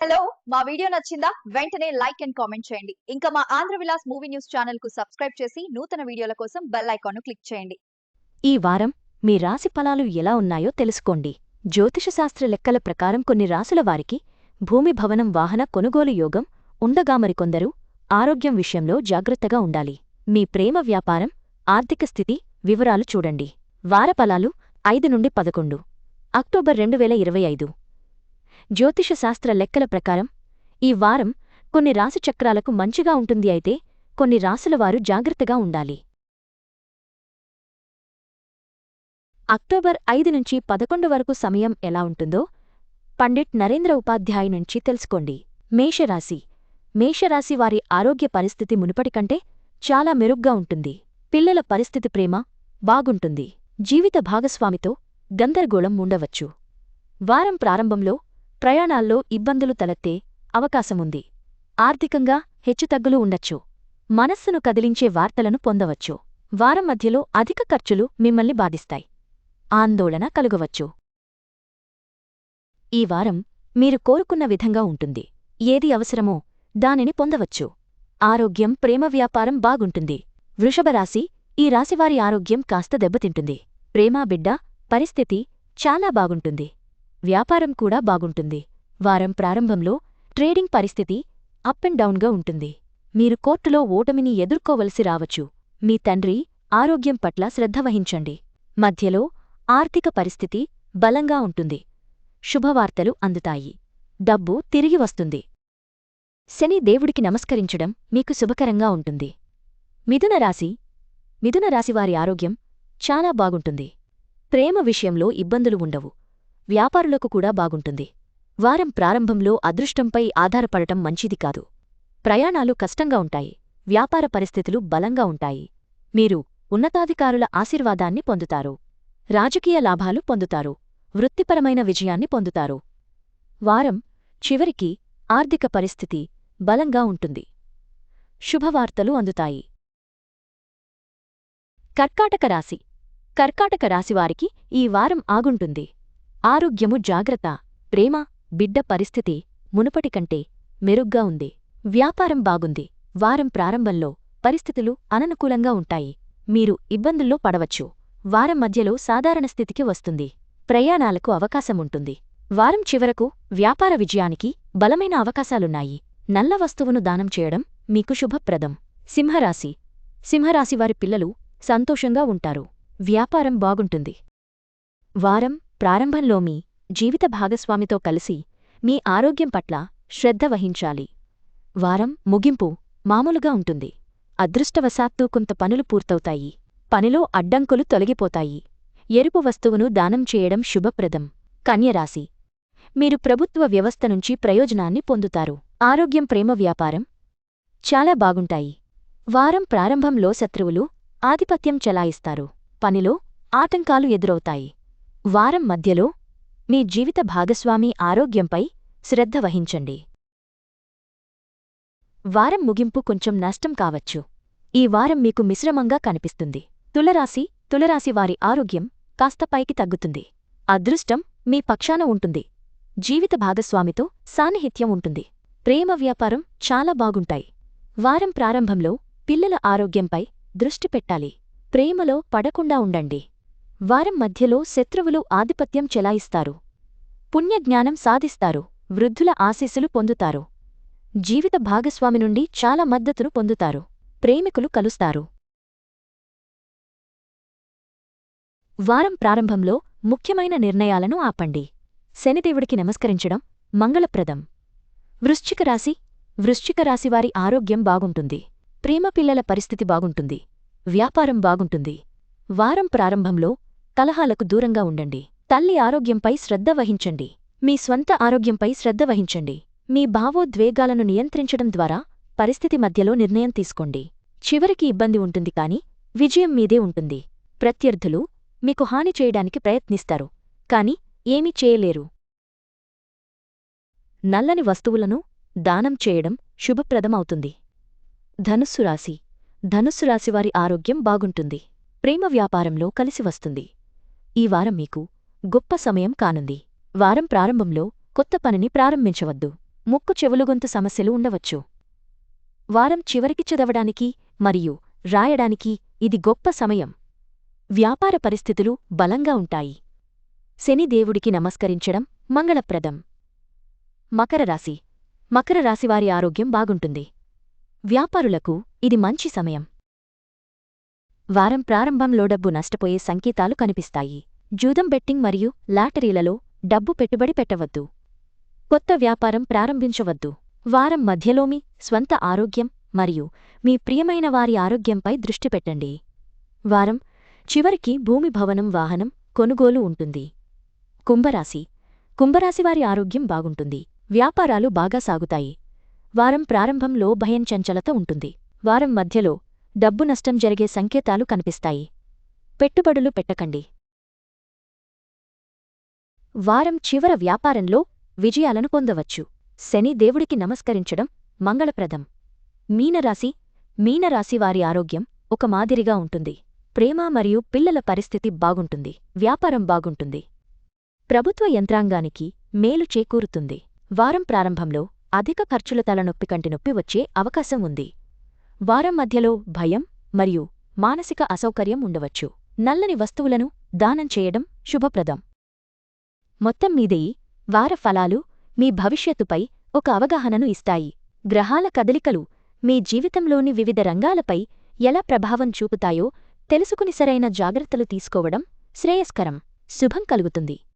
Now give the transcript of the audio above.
Hello మా video నచ్చిందా? వెంటనే లైక్ అండ్ కామెంట్ చేయండి. ఇంకా మా ఆంధ్ర విలాస్ మూవీ న్యూస్ ఛానల్కు సబ్స్క్రైబ్ చేసి నూతన వీడియోల కోసం బెల్ ఐకాన్ క్లిక్ చేయండి. ఈ వారం మీ రాశి ఫలాలు ఎలా ఉన్నాయో తెలుసుకోండి. జ్యోతిషశాస్త్ర లెక్కల ప్రకారం కొన్ని రాసుల వారికి భూమి భవనం వాహన కొనుగోలు యోగం ఉండగా మరికొందరు ఆరోగ్యం విషయంలో జాగ్రత్తగా ఉండాలి. మీ ప్రేమ వ్యాపారం ఆర్థిక స్థితి వివరాలు చూడండి. వారఫలాలు ఐదు నుండి పదకొండు. అక్టోబర్ రెండు వేల ఇరవై ఐదు. జ్యోతిషశాస్త్ర లెక్కల ప్రకారం ఈ వారం కొన్ని రాశిచక్రాలకు మంచిగా ఉంటుంది అయితే కొన్ని రాసులవారు జాగ్రత్తగా ఉండాలి. అక్టోబర్ ఐదు నుంచి పదకొండు వరకు సమయం ఎలా ఉంటుందో పండిట్ నరేంద్ర ఉపాధ్యాయ నుంచి తెలుసుకోండి. మేషరాశి. మేషరాశి వారి ఆరోగ్య పరిస్థితి మునుపటికంటే చాలా మెరుగ్గా ఉంటుంది. పిల్లల పరిస్థితి ప్రేమ బాగుంటుంది. జీవిత భాగస్వామితో గందరగోళం ఉండవచ్చు. వారం ప్రారంభంలో ప్రయాణాల్లో ఇబ్బందులు తలెత్తే అవకాశముంది. ఆర్థికంగా హెచ్చుతగ్గులు ఉండొచ్చు. మనస్సును కదిలించే వార్తలను పొందవచ్చు. వారం మధ్యలో అధిక ఖర్చులు మిమ్మల్ని బాధిస్తాయి. ఆందోళన కలుగవచ్చు. ఈ వారం మీరు కోరుకున్న విధంగా ఉంటుంది. ఏది అవసరమో దానిని పొందవచ్చు. ఆరోగ్యం ప్రేమ వ్యాపారం బాగుంటుంది. వృషభరాశి ఈ రాశివారి ఆరోగ్యం కాస్త దెబ్బతింటుంది. ప్రేమా బిడ్డ పరిస్థితి చాలా బాగుంటుంది. వ్యాపారం కూడా బాగుంటుంది. వారం ప్రారంభంలో ట్రేడింగ్ పరిస్థితి అప్ అండ్ డౌన్గా ఉంటుంది. మీరు కోర్టులో ఓటమిని ఎదుర్కోవలసి రావచ్చు. మీ తండ్రి ఆరోగ్యం పట్ల శ్రద్ధ వహించండి. మధ్యలో ఆర్థిక పరిస్థితి బలంగా ఉంటుంది. శుభవార్తలు అందుతాయి. డబ్బు తిరిగి వస్తుంది. శని దేవుడికి నమస్కరించడం మీకు శుభకరంగా ఉంటుంది. మిథున రాశి మిథున రాశివారి ఆరోగ్యం చాలా బాగుంటుంది. ప్రేమ విషయంలో ఇబ్బందులు ఉండవు. వ్యాపారులకు కూడా బాగుంటుంది. వారం ప్రారంభంలో అదృష్టంపై ఆధారపడటం మంచిది కాదు. ప్రయాణాలు కష్టంగా ఉంటాయి. వ్యాపార పరిస్థితులు బలంగా ఉంటాయి. మీరు ఉన్నతాధికారుల ఆశీర్వాదాన్ని పొందుతారు. రాజకీయ లాభాలు పొందుతారు. వృత్తిపరమైన విజయాన్ని పొందుతారు. వారం చివరికి ఆర్థిక పరిస్థితి బలంగా ఉంటుంది. శుభవార్తలు అందుతాయి. కర్కాటక రాశి. కర్కాటక రాశివారికి ఈ వారం ఆగుంటుంది. ఆరోగ్యము జాగ్రత్త ప్రేమ బిడ్డ పరిస్థితి మునుపటి కంటే మెరుగ్గా ఉంది. వ్యాపారం బాగుంది. వారం ప్రారంభంలో పరిస్థితులు అననుకూలంగా ఉంటాయి. మీరు ఇబ్బందుల్లో పడవచ్చు. వారం మధ్యలో సాధారణ స్థితికి వస్తుంది. ప్రయాణాలకు అవకాశముంటుంది వారం చివరకు వ్యాపార విజయానికి బలమైన అవకాశాలున్నాయి. నల్ల వస్తువును దానం చేయడం మీకు శుభప్రదం. సింహరాశి. సింహరాశివారి పిల్లలు సంతోషంగా ఉంటారు. వ్యాపారం బాగుంటుంది. వారం ప్రారంభంలో మీ జీవిత భాగస్వామితో కలిసి మీ ఆరోగ్యం పట్ల శ్రద్ధ వహించాలి. వారం ముగింపు మామూలుగా ఉంటుంది. అదృష్టవశాత్తు కొంత పనులు పూర్తవుతాయి. పనిలో అడ్డంకులు తొలగిపోతాయి. ఎరుపు వస్తువును దానం చేయడం శుభప్రదం. కన్యరాశి. మీరు ప్రభుత్వ వ్యవస్థ నుంచి ప్రయోజనాన్ని పొందుతారు. ఆరోగ్యం ప్రేమ వ్యాపారం చాలా బాగుంటాయి. వారం ప్రారంభంలో శత్రువులు ఆధిపత్యం చెలాయిస్తారు. పనిలో ఆటంకాలు ఎదురవుతాయి. వారం మధ్యలో మీ జీవిత భాగస్వామి ఆరోగ్యంపై శ్రద్ధ వహించండి. వారం ముగింపు కొంచెం నష్టం కావచ్చు. ఈ వారం మీకు మిశ్రమంగా కనిపిస్తుంది. తులరాశి తులరాశి వారి ఆరోగ్యం కాస్త పైకి తగ్గుతుంది. అదృష్టం మీ పక్షాన ఉంటుంది. జీవిత భాగస్వామితో సాన్నిహిత్యం ఉంటుంది. ప్రేమ వ్యాపారం చాలా బాగుంటాయి. వారం ప్రారంభంలో పిల్లల ఆరోగ్యంపై దృష్టి పెట్టాలి. ప్రేమలో పడకుండా ఉండండి. వారం మధ్యలో శత్రువులు ఆధిపత్యం చెలాయిస్తారు. పుణ్యజ్ఞానం సాధిస్తారు. వృద్ధుల ఆశీస్సులు పొందుతారు. జీవిత భాగస్వామి నుండి చాలా మద్దతును పొందుతారు. ప్రేమికులు కలుస్తారు. వారం ప్రారంభంలో ముఖ్యమైన నిర్ణయాలను ఆపండి. శనిదేవుడికి నమస్కరించడం మంగళప్రదం. వృశ్చిక రాశి వృశ్చిక రాశివారి ఆరోగ్యం బాగుంటుంది. ప్రేమ పిల్లల పరిస్థితి బాగుంటుంది. వ్యాపారం బాగుంటుంది. వారం ప్రారంభంలో కలహాలకు దూరంగా ఉండండి. తల్లి ఆరోగ్యంపై శ్రద్ధ వహించండి. మీ స్వంత ఆరోగ్యంపై శ్రద్ధ వహించండి. మీ భావోద్వేగాలను నియంత్రించడం ద్వారా పరిస్థితి మధ్యలో నిర్ణయం తీసుకోండి. చివరికి ఇబ్బంది ఉంటుంది కాని విజయం మీదే ఉంటుంది. ప్రత్యర్థులు మీకు హాని చేయడానికి ప్రయత్నిస్తారు కాని ఏమీ చేయలేరు. నల్లని వస్తువులను దానం చేయడం శుభప్రదమవుతుంది. ధనుస్సు రాశి. ధనుస్సు రాశివారి ఆరోగ్యం బాగుంటుంది. ప్రేమ వ్యాపారంలో కలిసి వస్తుంది. ఈ వారం మీకు గొప్ప సమయం కానుంది. వారం ప్రారంభంలో కొత్త పనిని ప్రారంభించవద్దు. ముక్కు చెవులుగొంతు సమస్యలు ఉండవచ్చు. వారం చివరికి చదవడానికి మరియు రాయడానికి ఇది గొప్ప సమయం. వ్యాపార పరిస్థితులు బలంగా ఉంటాయి. శనిదేవుడికి నమస్కరించడం మంగళప్రదం. మకర రాశి. మకర రాశివారి ఆరోగ్యం బాగుంటుంది. వ్యాపారులకు ఇది మంచి సమయం. వారం ప్రారంభంలో డబ్బు నష్టపోయే సంకేతాలు కనిపిస్తాయి. జూదం బెట్టింగ్ మరియు లాటరీలలో డబ్బు పెట్టుబడి పెట్టవద్దు. కొత్త వ్యాపారం ప్రారంభించవద్దు. వారం మధ్యలో మీ స్వంత ఆరోగ్యం మరియు మీ ప్రియమైన వారి ఆరోగ్యంపై దృష్టి పెట్టండి. వారం చివరికి భూమి భవనం వాహనం కొనుగోలు ఉంటుంది. కుంభరాశి. కుంభరాశివారి ఆరోగ్యం బాగుంటుంది. వ్యాపారాలు బాగా సాగుతాయి. వారం ప్రారంభంలో భయం చంచలత ఉంటుంది. వారం మధ్యలో డబ్బు నష్టం జరిగే సంకేతాలు కనిపిస్తాయి. పెట్టుబడులు పెట్టకండి. వారం చివర వ్యాపారంలో విజయాలను పొందవచ్చు. శని దేవుడికి నమస్కరించడం మంగళప్రదం. మీనరాశి మీనరాశి వారి ఆరోగ్యం ఒక మాదిరిగా ఉంటుంది. ప్రేమ మరియు పిల్లల పరిస్థితి బాగుంటుంది. వ్యాపారం బాగుంటుంది. ప్రభుత్వ యంత్రాంగానికి మేలు చేకూరుతుంది. వారం ప్రారంభంలో అధిక ఖర్చుల తలనొప్పి కంటి నొప్పి వచ్చే అవకాశం ఉంది. వారం మధ్యలో భయం మరియు మానసిక అసౌకర్యం ఉండవచ్చు. నల్లని వస్తువులను దానం చేయడం శుభప్రదం. మొత్తం మీదే వార ఫలాలు మీ భవిష్యత్తుపై ఒక అవగాహనను ఇస్తాయి. గ్రహాల కదలికలు మీ జీవితంలోని వివిధ రంగాలపై ఎలా ప్రభావం చూపుతాయో తెలుసుకుని సరైన జాగ్రత్తలు తీసుకోవడం శ్రేయస్కరం. శుభం కలుగుతుంది.